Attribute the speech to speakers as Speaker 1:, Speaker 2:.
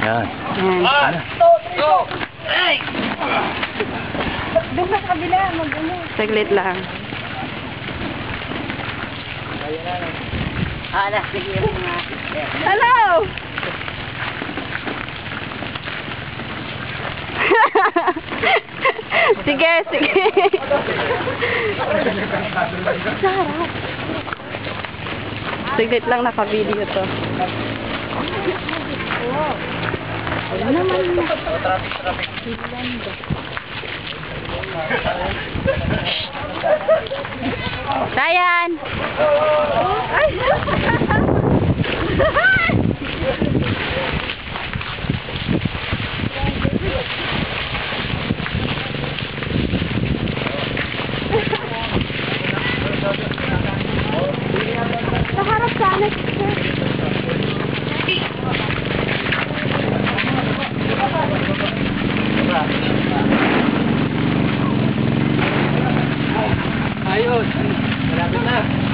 Speaker 1: Yan.
Speaker 2: Ayan.
Speaker 3: Doon sa kabila, mag-ano.
Speaker 2: Saglit lang.
Speaker 3: Ala, sige mo nga.
Speaker 2: Hello! sige, sige. Saglit lang naka-video to. Ano naman? Ryan! Ay! Malapit na.